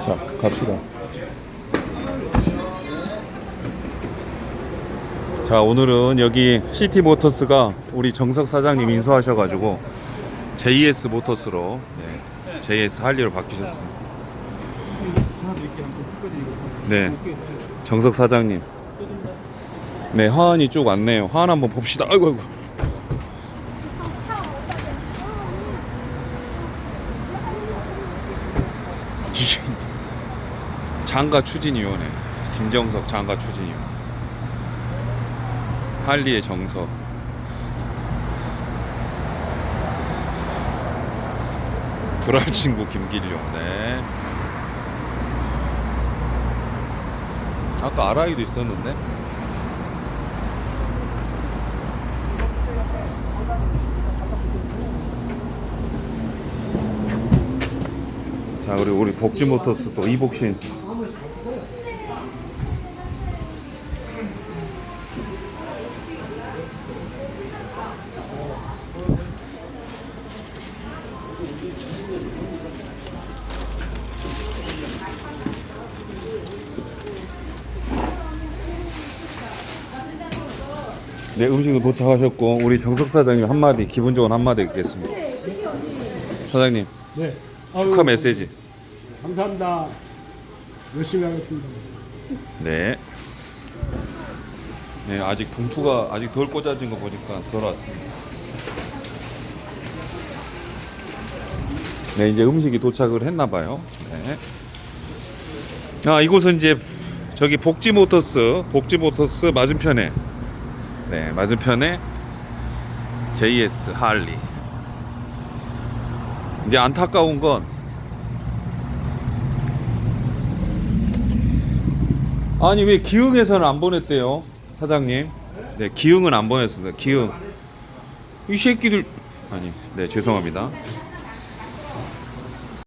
자, 갑시다. 자, 오늘은 여기 시티 모터스가 우리 정석 사장님 인수하셔가지고 JS 모터스로 네, JS 할리로 바뀌셨습니다. 네, 정석 사장님. 네, 화환이 쭉 왔네요. 화환 한번 봅시다. 아이고, 아이고. 장가 추진위원회 김정석 장가 추진위원 할리의 정석. 불알 친구 김길용 네. 아까 아라이도 있었는데? 자 우리 우리 복지 모터스 또 이복신 네 음식은 도착하셨고 우리 정석 사장님 한마디 기분 좋은 한마디 듣겠습니다 사장님 네. 축하 메시지 감사합니다. 열심히 하겠습니다. 네. 네, 아직 봉투가 아직 덜 꽂아진 거 보니까 덜 왔습니다. 네, 이제 음식이 도착을 했나 봐요. 네. 아, 이곳은 이제 저기 복지 모터스, 복지 모터스 맞은편에 네, 맞은편에 JS 할리. 이제 안타까운 건 아니 왜 기흥에서는 안 보냈대요 사장님 네 기흥은 안 보냈습니다 기흥 이 새끼들 아니 네 죄송합니다